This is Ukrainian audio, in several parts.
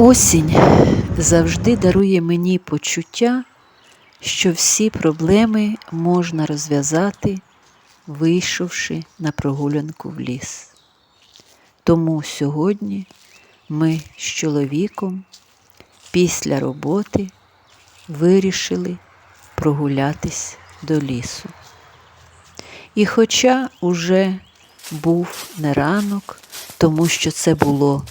Осінь завжди дарує мені почуття, що всі проблеми можна розв'язати, вийшовши на прогулянку в ліс. Тому сьогодні ми з чоловіком після роботи вирішили прогулятись до лісу. І хоча уже був не ранок, тому що це було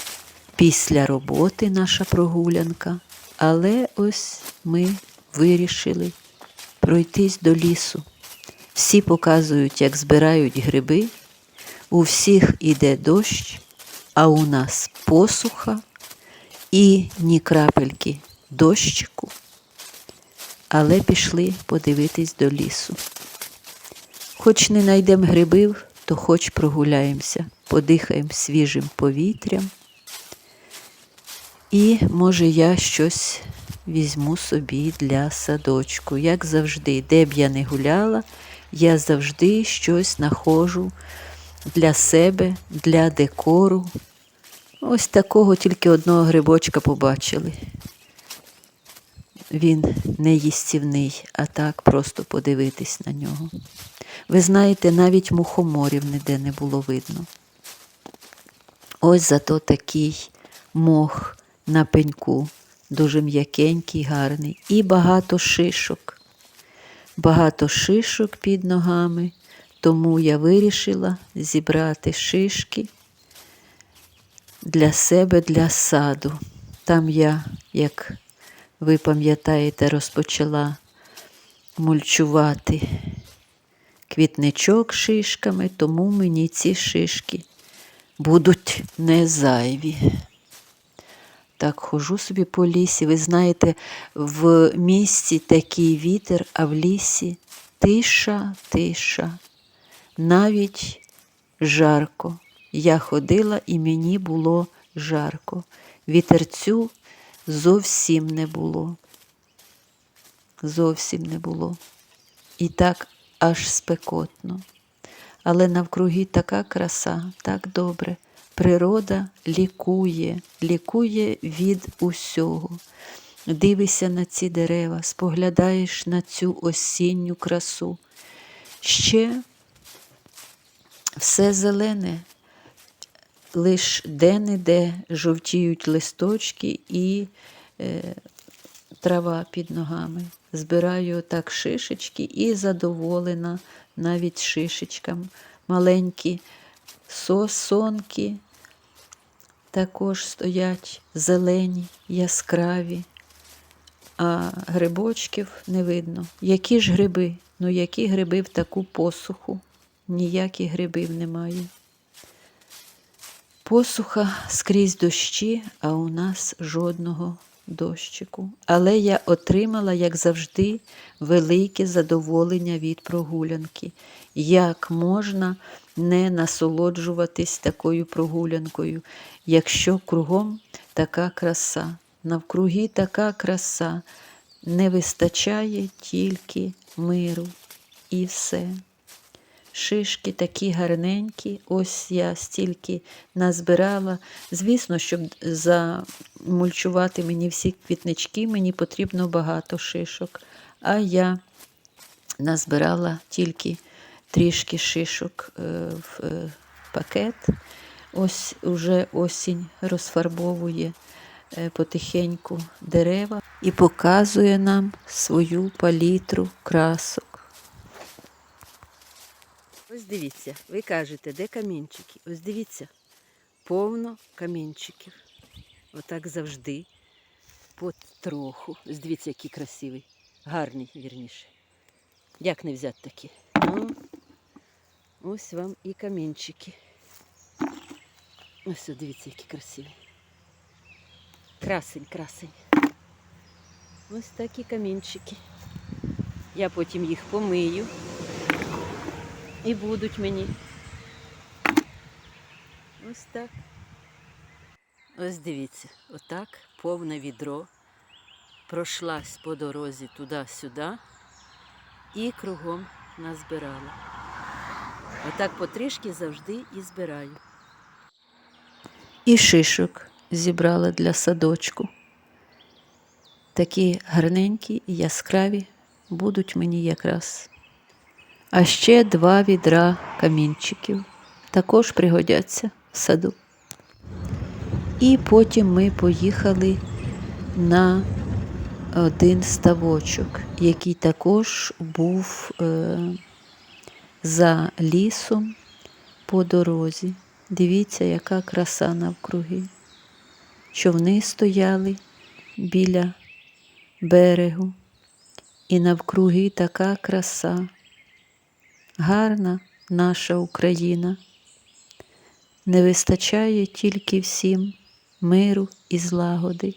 після роботи наша прогулянка, але ось ми вирішили пройтись до лісу. Всі показують, як збирають гриби, у всіх іде дощ, а у нас посуха і ні крапельки дощику. Але пішли подивитись до лісу. Хоч не знайдемо грибів, то хоч прогуляємося, подихаємо свіжим повітрям. І, може, я щось візьму собі для садочку. Як завжди, де б я не гуляла, я завжди щось знаходжу для себе, для декору. Ось такого тільки одного грибочка побачили. Він не їстівний, а так просто подивитись на нього. Ви знаєте, навіть мухоморів ніде не було видно. Ось зато такий мох на пеньку, дуже м'якенький, гарний, і багато шишок. Багато шишок під ногами, тому я вирішила зібрати шишки для себе, для саду. Там я, як ви пам'ятаєте, розпочала мульчувати квітничок шишками, тому мені ці шишки будуть не зайві. Так, хожу собі по лісі. Ви знаєте, в місті такий вітер, а в лісі тиша, тиша. Навіть жарко. Я ходила і мені було жарко. Вітерцю зовсім не було. Зовсім не було. І так аж спекотно. Але навкруги така краса, так добре. Природа лікує, лікує від усього. Дивишся на ці дерева, споглядаєш на цю осінню красу. Ще все зелене, лиш де-не-де жовтіють листочки і е, трава під ногами. Збираю так шишечки і задоволена навіть шишечкам. Маленькі сосонки також стоять зелені, яскраві, а грибочків не видно. Які ж гриби? Ну, які гриби в таку посуху? Ніяких грибів немає. Посуха скрізь дощі, а у нас жодного дощику. Але я отримала, як завжди, велике задоволення від прогулянки. Як можна не насолоджуватись такою прогулянкою, якщо кругом така краса, навкруги така краса, не вистачає тільки миру і все. Шишки такі гарненькі, ось я стільки назбирала. Звісно, щоб замульчувати мені всі квітнички, мені потрібно багато шишок. А я назбирала тільки трішки шишок е, в е, пакет. Ось уже осінь розфарбовує е, потихеньку дерева і показує нам свою палітру красок. Ось дивіться, ви кажете, де камінчики? Ось дивіться, повно камінчиків. Отак завжди. Потроху. Ось дивіться, який красивий. Гарний, вірніше. Як не взяти такі? Ну, ось вам і камінчики. Ось дивіться, які красиві. Красень, красень. Ось такі камінчики. Я потім їх помию і будуть мені. Ось так. Ось дивіться, отак повне відро. Пройшлась по дорозі туди-сюди і кругом назбирала. Отак потрішки завжди і збираю. І шишок, зібрала для садочку. Такі гарненькі і яскраві будуть мені якраз. А ще два відра камінчиків також пригодяться в саду. І потім ми поїхали на один ставочок, який також був е, за лісом по дорозі. Дивіться, яка краса навкруги. Човни стояли біля берегу, і навкруги така краса. Гарна наша Україна. Не вистачає тільки всім миру і злагоди.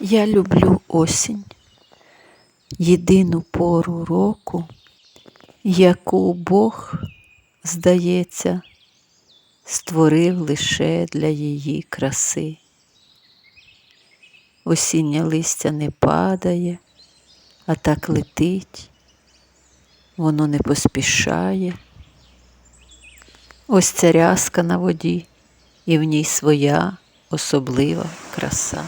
Я люблю осінь, єдину пору року, яку Бог, здається, створив лише для її краси. Осіннє листя не падає, а так летить, воно не поспішає. Ось ця рязка на воді, і в ній своя особлива краса.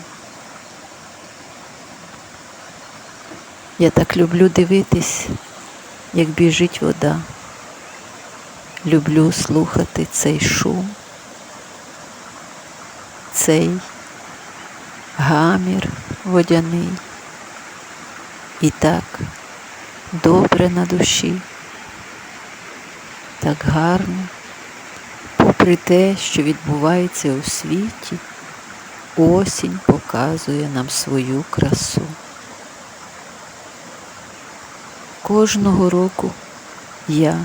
Я так люблю дивитись, як біжить вода. Люблю слухати цей шум, цей гамір водяний. І так добре на душі, так гарно, попри те, що відбувається у світі, осінь показує нам свою красу. Кожного року я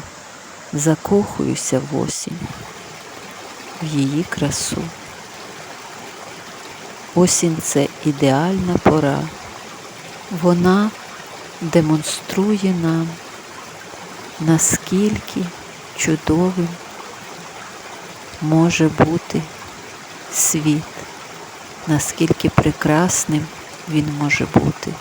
закохуюся в осінь, в її красу. Осінь це ідеальна пора. Вона демонструє нам, наскільки чудовим може бути світ, наскільки прекрасним він може бути.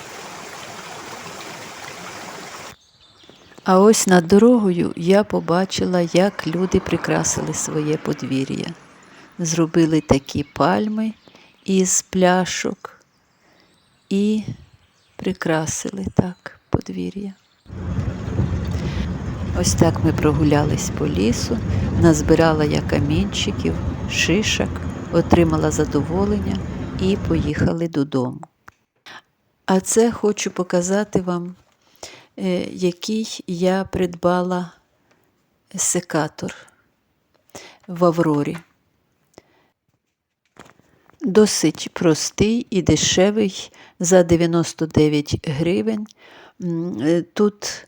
А ось над дорогою я побачила, як люди прикрасили своє подвір'я. Зробили такі пальми із пляшок і прикрасили так подвір'я. Ось так ми прогулялись по лісу, назбирала я камінчиків, шишок, отримала задоволення і поїхали додому. А це хочу показати вам, який я придбала секатор в Аврорі. Досить простий і дешевий за 99 гривень. Е, Тут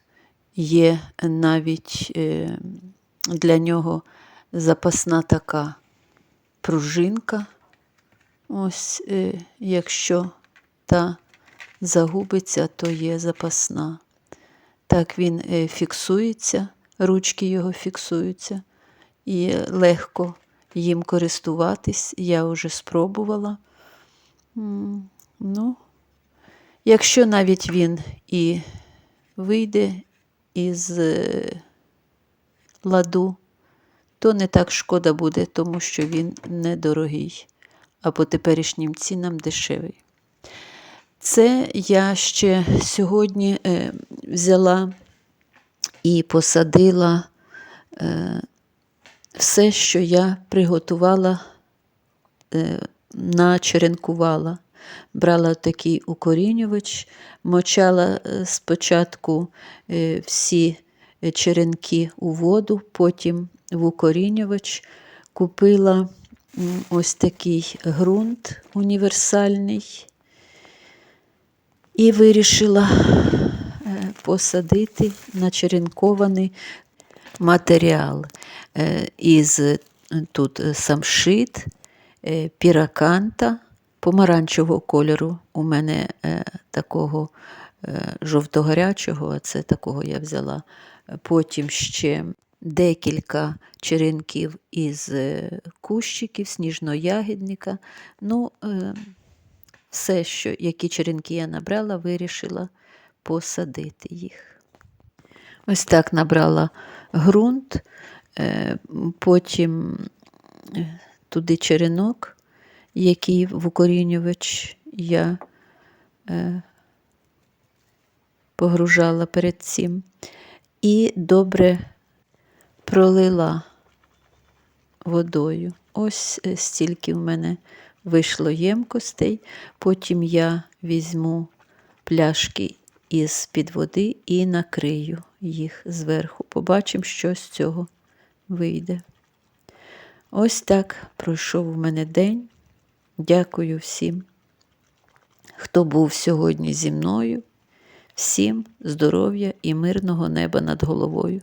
є навіть е, для нього запасна така пружинка. Ось, е, якщо та загубиться, то є запасна. Так він е, фіксується, ручки його фіксуються і легко їм користуватись. Я вже спробувала. Ну, якщо навіть він і вийде із е, ладу, то не так шкода буде, тому що він недорогий, а по теперішнім цінам дешевий. Це я ще сьогодні е, взяла і посадила е, все, що я приготувала, е, начеренкувала. Брала такий укорінювач, мочала спочатку всі черенки у воду, потім в укорінювач. Купила ось такий ґрунт універсальний і вирішила е, посадити начеренкований матеріал е, із е, тут самшит, піраканта помаранчевого кольору. У мене такого жовто-гарячого, а це такого я взяла. Потім ще декілька черенків із кущиків, сніжно-ягідника. Ну, е, все, що, які черенки я набрала, вирішила посадити їх. Ось так набрала ґрунт, е, потім е, туди черенок який в укорінювач я е, погружала перед цим, і добре пролила водою. Ось стільки в мене вийшло ємкостей. Потім я візьму пляшки із під води і накрию їх зверху. Побачимо, що з цього вийде. Ось так пройшов у мене день. Дякую всім, хто був сьогодні зі мною. Всім здоров'я і мирного неба над головою.